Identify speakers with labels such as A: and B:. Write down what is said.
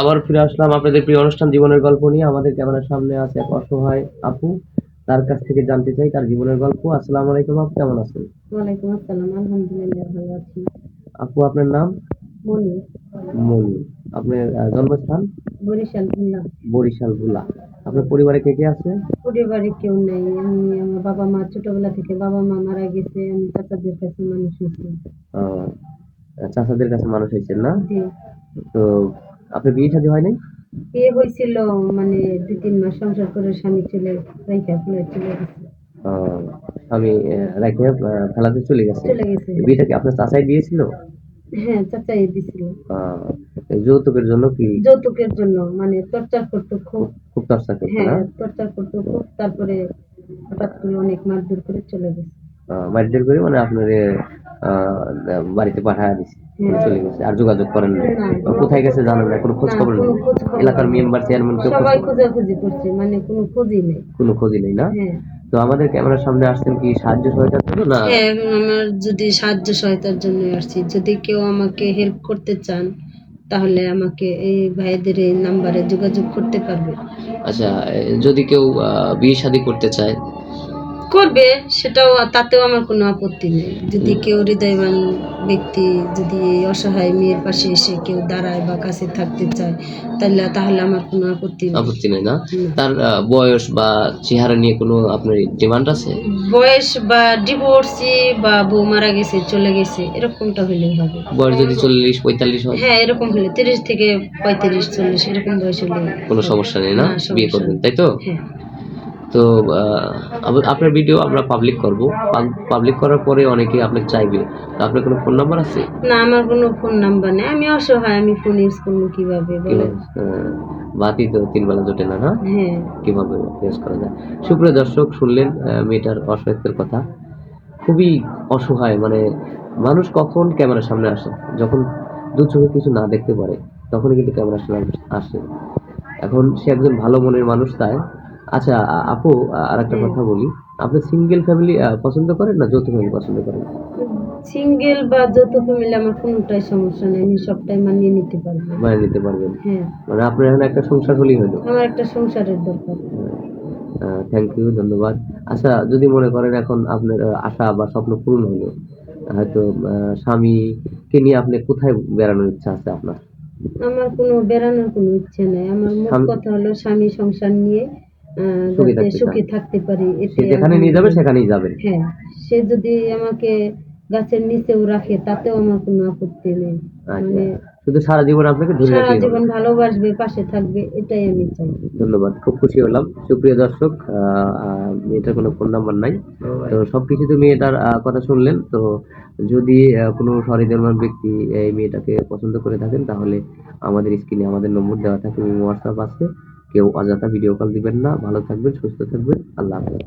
A: আবার ফিরে আসলাম আপনাদের প্রিয় অনুষ্ঠান জীবনের গল্প নিয়ে। আমাদের ক্যামেরার সামনে আছে এক অসহায় আপু। তার কাছ থেকে জানতে চাই তার জীবনের গল্প। আসসালামু আলাইকুম আপু কেমন আছেন?
B: ওয়ালাইকুম আসসালাম আলহামদুলিল্লাহ ভালো আছি।
A: আপু আপনার নাম?
B: মনি।
A: মনি। আপনার জন্মস্থান?
B: বরিশাল খুলনা।
A: বরিশাল ভোলা আপনার পরিবারে কে কে আছে?
B: পরিবারে কেউ নেই। আমি আমার বাবা মা ছোটবেলা থেকে বাবা মা মারা গেছে আমি চাচাদের কাছে মানুষ হয়েছি।
A: চাচাদের কাছে মানুষ হয়েছেন না?
B: জি।
A: তো আপনার বিয়ে শাদী হয় নাই?
B: বিয়ে হয়েছিল মানে দু তিন মাস সংসার করে স্বামী চলে রাইখা ফেলে চলে গেছে।
A: আমি আহ, ফেলাতে চলে গেছে?
B: চলে গেছে।
A: বিয়েটা কি আপনার চাচাই দিয়েছিল?
B: হ্যাঁ চাচাই দিছিল।
A: যৌতুকের জন্য কি?
B: যৌতুকের জন্য মানে টর্চার করতো খুব।
A: খুব চর্চা করতো
B: হ্যাঁ টর্চার করতো খুব তারপরে হঠাৎ করে অনেক মারধর করে চলে গেছে।
A: মারিটের করে মানে আপনার বাড়িতে পাঠায় দিছে
B: হ্যাঁ।
A: চলে গেছে আর যোগাযোগ করেন না। কোথায় গেছে জানেন না কোনো খোঁজ খবর নেই? এলাকার মেম্বার চেয়ারম্যান কেউ
B: সবাই খোঁজাখুঁজি করছে মানে কোনো খোঁজই নেই।
A: কোনো খোঁজই নেই না?
B: হ্যাঁ।
A: তো আমাদের ক্যামেরার সামনে আসছেন কি সাহায্য সহায়তার জন্য না?
B: হ্যাঁ আমার যদি সাহায্য সহায়তার জন্য আসছি যদি কেউ আমাকে হেল্প করতে চান তাহলে আমাকে এই ভাইদের এই নাম্বারে যোগাযোগ করতে পারবে।
A: আচ্ছা যদি কেউ বিয়ে শাদী করতে চায়
B: করবে সেটাও তাতেও আমার কোনো আপত্তি নেই। যদি কেউ হৃদয়বান ব্যক্তি যদি এই অসহায় মেয়ের পাশে এসে কেউ দাঁড়ায় বা কাছে থাকতে চায় তাহলে তাহলে আমার কোনো আপত্তি
A: আপত্তি নেই না। তার বয়স বা চেহারা নিয়ে কোনো আপনার ডিমান্ড আছে?
B: বয়স বা ডিভোর্সি বা বউ মারা গেছে চলে গেছে এরকমটা হলেই হবে।
A: বয়স যদি চল্লিশ পঁয়তাল্লিশ হয়?
B: হ্যাঁ এরকম হলে তিরিশ থেকে পঁয়ত্রিশ চল্লিশ এরকম বয়স হলে
A: কোনো সমস্যা নেই না?
B: না,
A: বিয়ে করবেন তাই তো?
B: হ্যাঁ।
A: তো আপনার ভিডিও আমরা পাবলিক করব। পাবলিক করার পরে অনেকে আপনাকে চাইবে। তো আপনার কোনো ফোন নাম্বার আছে?
B: না আমার কোনো ফোন নাম্বার নেই। আমি অসহায় আমি ফোন ইউজ করব কীভাবে বলেন।
A: বাতি তো তিন বেলা জোটে না না?
B: হ্যাঁ।
A: কীভাবে ফেস করা যায়? সুপ্রিয় দর্শক শুনলেন মেয়েটার অসহায়ত্বের কথা। খুবই অসহায় মানে মানুষ কখন ক্যামেরার সামনে আসে? যখন দু চোখে কিছু না দেখতে পারে তখনই কিন্তু ক্যামেরার সামনে আসে। এখন সে একজন ভালো মনের মানুষ তাই আচ্ছা আপু আর একটা কথা বলি। আপনি সিঙ্গেল ফ্যামিলি পছন্দ করেন না যৌথ ফ্যামিলি পছন্দ করেন?
B: সিঙ্গেল বা যৌথ ফ্যামিলি আমার কোনোটাই সমস্যা নেই আমি সবটাই মানিয়ে নিতে পারব।
A: মানিয়ে নিতে পারবেন?
B: হ্যাঁ।
A: মানে আপনার এখানে একটা সংসার হলেই হলো?
B: আমার একটা সংসারের দরকার।
A: থ্যাংক ইউ ধন্যবাদ। আচ্ছা যদি মনে করেন এখন আপনার আশা বা স্বপ্ন পূরণ হলো হয়তো আহ, স্বামীকে নিয়ে আপনি কোথায় বেড়ানোর ইচ্ছা আছে আপনার?
B: আমার কোনো বেড়ানোর কোনো ইচ্ছে নেই। আমার মোট কথা হলো স্বামী সংসার নিয়ে
A: সুখে থাকতে
B: পারি
A: যেখানে নিয়ে যাবে সেখানেই যাবেন
B: হ্যাঁ সে যদি আমাকে গাছের নিচেও রাখে তাতেও আমার কোনো আপত্তি নেই।
A: আচ্ছা
B: মানে
A: শুধু সারা জীবন আপনাকে ধরে
B: সারা জীবন ভালোবাসবে পাশে থাকবে এটাই আমি চাই।
A: ধন্যবাদ খুব খুশি হলাম। সুপ্রিয় দর্শক মেয়েটার কোনো ফোন নাম্বার নাই। তো সবকিছু তো মেয়েটার কথা শুনলেন। তো যদি আহ, কোনো সহৃদয়মান ব্যক্তি এই মেয়েটাকে পছন্দ করে থাকেন তাহলে আমাদের স্ক্রিনে আমাদের নম্বর দেওয়া থাকে হোয়াটসঅ্যাপ আছে। কেউ অযথা ভিডিও কল দিবেন না। ভালো থাকবেন সুস্থ থাকবেন। আল্লাহ হাফেজ।